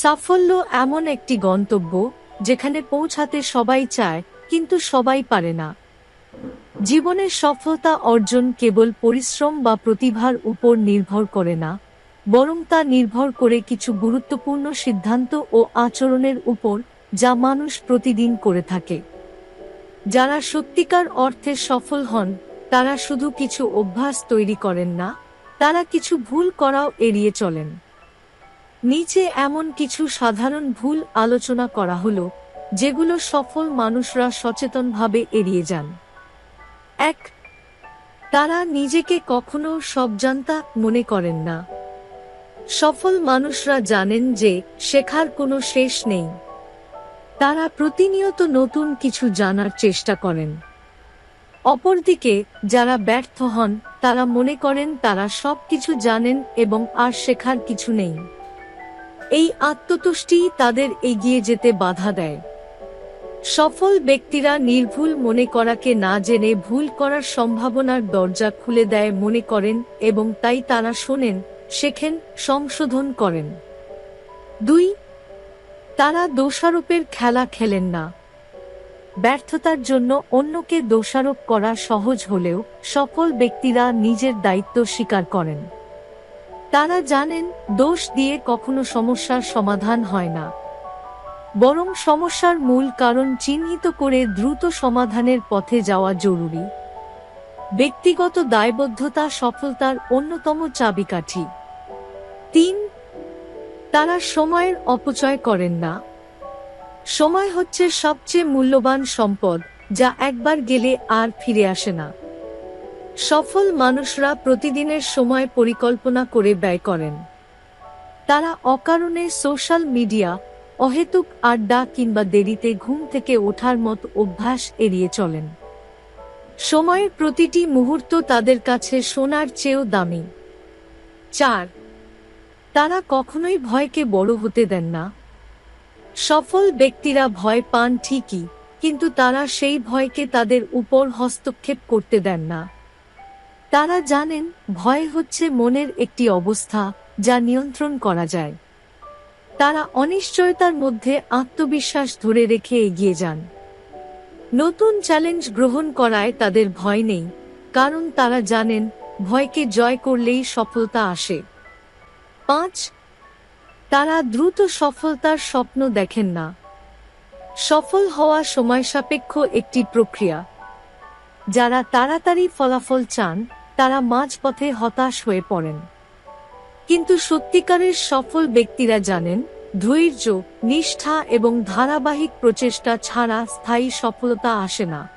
সাফল্য এমন একটি গন্তব্য যেখানে পৌঁছাতে সবাই চায়, কিন্তু সবাই পারে না। জীবনের সফলতা অর্জন কেবল পরিশ্রম বা প্রতিভার উপর নির্ভর করে না, বরং তা নির্ভর করে কিছু গুরুত্বপূর্ণ সিদ্ধান্ত ও আচরণের উপর যা মানুষ প্রতিদিন করে থাকে। যারা সত্যিকার অর্থে সফল হন, তারা শুধু কিছু অভ্যাস তৈরি করেন না, তারা কিছু ভুল করাও এড়িয়ে চলেন। নিচে এমন কিছু সাধারণ ভুল আলোচনা করা হলো, যেগুলো সফল মানুষরা সচেতনভাবে এড়িয়ে যান। এক, তারা নিজেকে কখনো সবজান্তা মনে করেন না। সফল মানুষরা জানেন যে শেখার কোনো শেষ নেই। তারা প্রতিনিয়ত নতুন কিছু জানার চেষ্টা করেন। অপরদিকে, যারা ব্যর্থ হন, তারা মনে করেন তারা সব কিছু জানেন এবং আর শেখার কিছু নেই। এই আত্মতুষ্টি তাদের এগিয়ে যেতে বাধা দেয়। সফল ব্যক্তিরা নির্ভুল মনে করাকে না জেনে ভুল করার সম্ভাবনার দরজা খুলে দেয় মনে করেন এবং তাই তারা শোনেন, শেখেন, সংশোধন করেন। দুই, তারা দোষারোপের খেলা খেলেন না। ব্যর্থতার জন্য অন্যকে দোষারোপ করা সহজ হলেও সফল ব্যক্তিরা নিজের দায়িত্ব স্বীকার করেন। তারা জানেন, দোষ দিয়ে কখনো সমস্যার সমাধান হয় না। বরং সমস্যার মূল কারণ চিহ্নিত করে দ্রুত সমাধানের পথে যাওয়া জরুরি। ব্যক্তিগত দায়বদ্ধতা, সফলতার অন্যতম চাবিকাঠি। তিন, তারা সময়ের অপচয় করেন না। সময় হচ্ছে সবচেয়ে মূল্যবান সম্পদ, যা একবার গেলে আর ফিরে আসে না। সফল মানুষরা প্রতিদিনের সময় পরিকল্পনা করে ব্যয় করেন। তারা অকারণে সোশ্যাল মিডিয়া, অহেতুক আড্ডা কিংবা দেরিতে ঘুম থেকে ওঠার মতো অভ্যাস এড়িয়ে চলেন। সময়ের প্রতিটি মুহূর্ত তাদের কাছে সোনার চেয়েও দামি। চার, তারা কখনোই ভয়কে বড় হতে দেন না। সফল ব্যক্তিরা ভয় পান ঠিকই, কিন্তু তারা সেই ভয়কে তাদের উপর হস্তক্ষেপ করতে দেন না। তারা জানেন ভয় হচ্ছে মনের একটি অবস্থা যা নিয়ন্ত্রণ করা যায়। তারা অনিশ্চয়তার মধ্যে আত্মবিশ্বাস ধরে রেখে এগিয়ে যান। নতুন চ্যালেঞ্জ গ্রহণ করায় তাদের ভয় নেই, কারণ তারা জানেন ভয়কে জয় করলেই সফলতা আসে। পাঁচ, তারা দ্রুত সফলতার স্বপ্ন দেখেন না। সফল হওয়া সময় সাপেক্ষ একটি প্রক্রিয়া। যারা তাড়াতাড়ি ফলাফল চান তারা মাঝপথে হতাশ হয়ে পড়েন। কিন্তু সত্যিকারের সফল ব্যক্তিরা জানেন, ধৈর্য, নিষ্ঠা এবং ধারাবাহিক প্রচেষ্টা ছাড়া স্থায়ী সফলতা আসে না।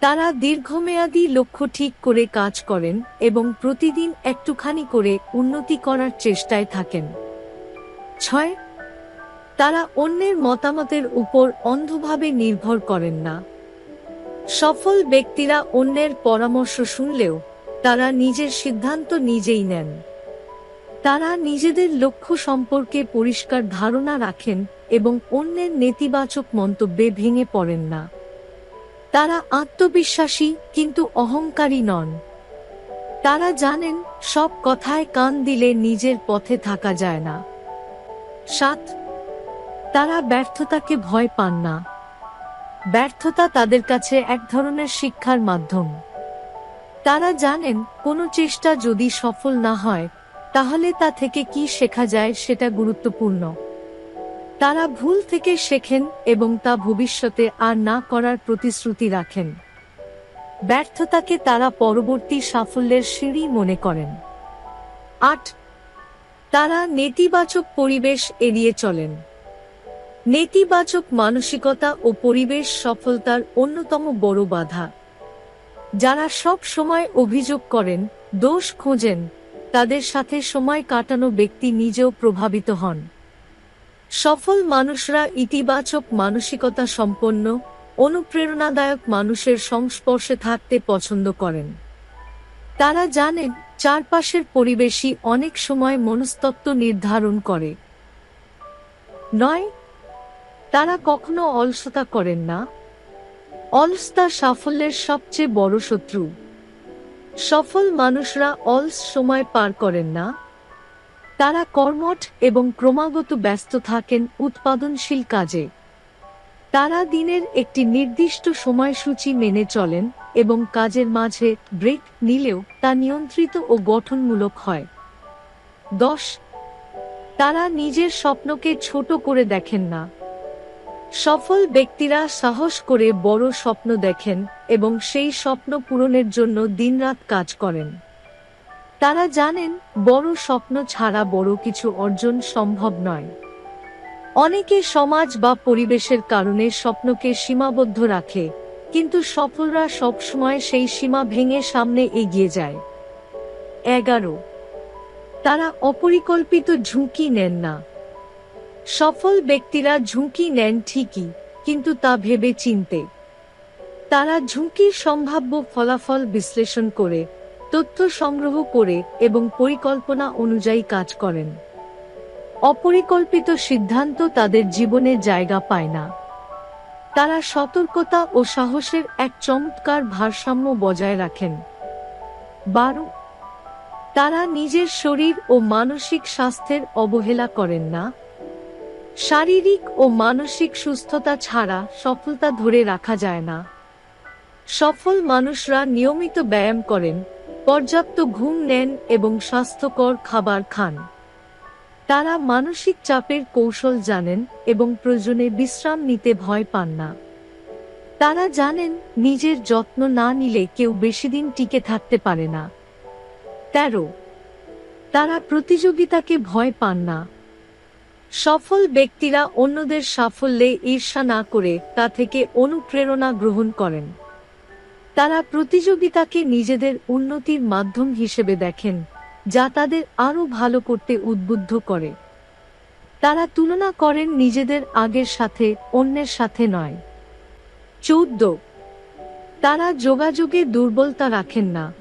তারা দীর্ঘমেয়াদী লক্ষ্য ঠিক করে কাজ করেন এবং প্রতিদিন একটুখানি করে উন্নতি করার চেষ্টায় থাকেন। ছয়, তারা অন্যের মতামতের উপর অন্ধভাবে নির্ভর করেন না। সফল ব্যক্তিরা অন্যের পরামর্শ শুনলেও তারা নিজের সিদ্ধান্ত নিজেই নেন। তারা নিজেদের লক্ষ্য সম্পর্কে পরিষ্কার ধারণা রাখেন এবং অন্যের নেতিবাচক মন্তব্যে ভেঙে পড়েন না। তারা আত্মবিশ্বাসী কিন্তু অহংকারী নন। তারা জানেন সব কথায় কান দিলে নিজের পথে থাকা যায় না। সাত, তারা ব্যর্থতাকে ভয় পান না। ব্যর্থতা তাদের কাছে এক ধরনের শিক্ষার মাধ্যম। তারা জানেন কোনো চেষ্টা যদি সফল না হয়, তাহলে তা থেকে কি শেখা যায় সেটা গুরুত্বপূর্ণ। তারা ভুল থেকে শেখেন এবং তা ভবিষ্যতে আর না করার প্রতিশ্রুতি রাখেন। ব্যর্থতাকে তারা পরবর্তী সাফল্যের সিঁড়ি মনে করেন। আট, তারা নেতিবাচক পরিবেশ এড়িয়ে চলেন। নেতিবাচক মানসিকতা ও পরিবেশ সফলতার অন্যতম বড় বাধা। যারা সব সময় অভিযোগ করেন, দোষ খোঁজেন, তাদের সাথে সময় কাটানো ব্যক্তি নিজেও প্রভাবিত হন। সফল মানুষরা ইতিবাচক মানসিকতা সম্পন্ন, অনুপ্রেরণাদায়ক মানুষের সংস্পর্শে থাকতে পছন্দ করেন। তারা জানেন, চারপাশের পরিবেশই অনেক সময় মনস্তত্ত্ব নির্ধারণ করে। নয়, তারা কখনো অলসতা করেন না। অলসতা সাফল্যের সবচেয়ে বড় শত্রু। সফল মানুষরা অলস সময় পার করেন না। তারা কর্মঠ এবং ক্রমাগত ব্যস্ত থাকেন উৎপাদনশীল কাজে। তারা দিনের একটি নির্দিষ্ট সময়সূচি মেনে চলেন এবং কাজের মাঝে ব্রেক নিলেও তা নিয়ন্ত্রিত ও গঠনমূলক হয়। দশ, তারা নিজের স্বপ্নকে ছোট করে দেখেন না। সফল ব্যক্তিরা সাহস করে বড় স্বপ্ন দেখেন এবং সেই স্বপ্ন পূরণের জন্য দিনরাত কাজ করেন। তারা জানেন, বড় স্বপ্ন ছাড়া বড় কিছু অর্জন সম্ভব নয়। অনেকে সমাজ বা পরিবেশের কারণে স্বপ্নকে সীমাবদ্ধ রাখে, কিন্তু সফলরা সবসময় সেই সীমা ভেঙে সামনে এগিয়ে যায়। এগারো। তারা অপরিকল্পিত ঝুঁকি নেন না। সফল ব্যক্তিরা ঝুঁকি নেন ঠিকই, কিন্তু তা ভেবে চিনতে। তারা ঝুঁকির সম্ভাব্য ফলাফল বিশ্লেষণ করে, তথ্য সংগ্রহ করে এবং পরিকল্পনা অনুযায়ী কাজ করেন। অপরিকল্পিত সিদ্ধান্ত তাদের জীবনে জায়গা পায় না। তারা সতর্কতা ও সাহসের এক চমৎকার ভারসাম্য বজায় রাখেন। বারো, তারা নিজের শরীর ও মানসিক স্বাস্থ্যের অবহেলা করেন না। শারীরিক ও মানসিক সুস্থতা ছাড়া সফলতা ধরে রাখা যায় না। সফল মানুষরা নিয়মিত ব্যায়াম করেন, পর্যাপ্ত ঘুম নেন এবং স্বাস্থ্যকর খাবার খান। তারা মানসিক চাপের কৌশল জানেন এবং প্রয়োজনে বিশ্রাম নিতে ভয় পান না। তারা জানেন নিজের যত্ন না নিলে কেউ বেশি দিন টিকে থাকতে পারে না। তেরো, তারা প্রতিযোগিতাকে ভয় পান না। সফল ব্যক্তিরা অন্যদের সাফল্যে ঈর্ষা না করে তা থেকে অনুপ্রেরণা গ্রহণ করেন। তারা প্রতিযোগিতাকে নিজেদের উন্নতির মাধ্যম হিসেবে দেখেন, যা তাদের আরও ভালো করতে উদ্বুদ্ধ করে। তারা তুলনা করেন নিজেদের আগের সাথে, অন্যের সাথে নয়। চৌদ্দ। তারা যোগাযোগে দুর্বলতা রাখেন না।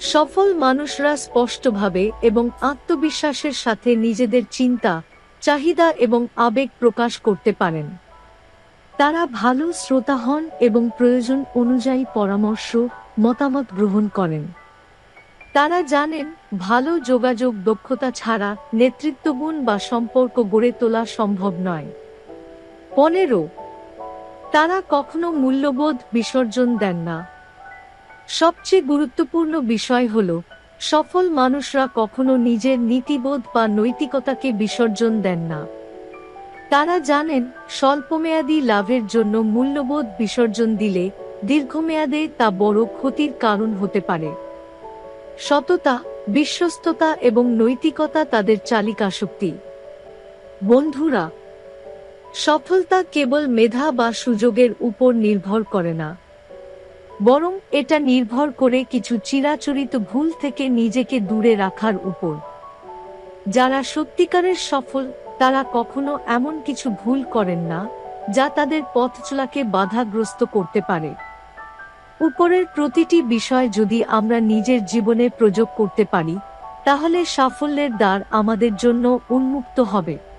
সফল মানুষরা স্পষ্টভাবে এবং আত্মবিশ্বাসের সাথে নিজেদের চিন্তা চাহিদা এবং আবেগ প্রকাশ করতে পারেন। তারা ভালো শ্রোতা হন এবং প্রয়োজন অনুযায়ী পরামর্শ, মতামত গ্রহণ করেন। তারা জানেন, ভালো যোগাযোগ দক্ষতা ছাড়া নেতৃত্বগুণ বা সম্পর্ক গড়ে তোলা সম্ভব নয়। পনেরো, তারা কখনো মূল্যবোধ বিসর্জন দেন না। সবচেয়ে গুরুত্বপূর্ণ বিষয় হল সফল মানুষরা কখনো নিজের নীতিবোধ বা নৈতিকতাকে বিসর্জন দেন না। তারা জানেন, স্বল্পমেয়াদী লাভের জন্য মূল্যবোধ বিসর্জন দিলে দীর্ঘমেয়াদে তা বড় ক্ষতির কারণ হতে পারে। সততা, বিশ্বস্ততা এবং নৈতিকতা তাদের চালিকা শক্তি। বন্ধুরা, সফলতা কেবল মেধা বা সুযোগের উপর নির্ভর করে না। বরং এটা নির্ভর করে কিছু চিরাচরিত ভুল থেকে নিজেকে দূরে রাখার উপর। যারা সত্যিকারের সফল, তারা কখনো এমন কিছু ভুল করেন না, যা তাদের পথ চলাকে বাধাগ্রস্ত করতে পারে। উপরের প্রতিটি বিষয় যদি আমরা নিজের জীবনে প্রয়োগ করতে পারি, তাহলে সাফল্যের দ্বার আমাদের জন্য উন্মুক্ত হবে।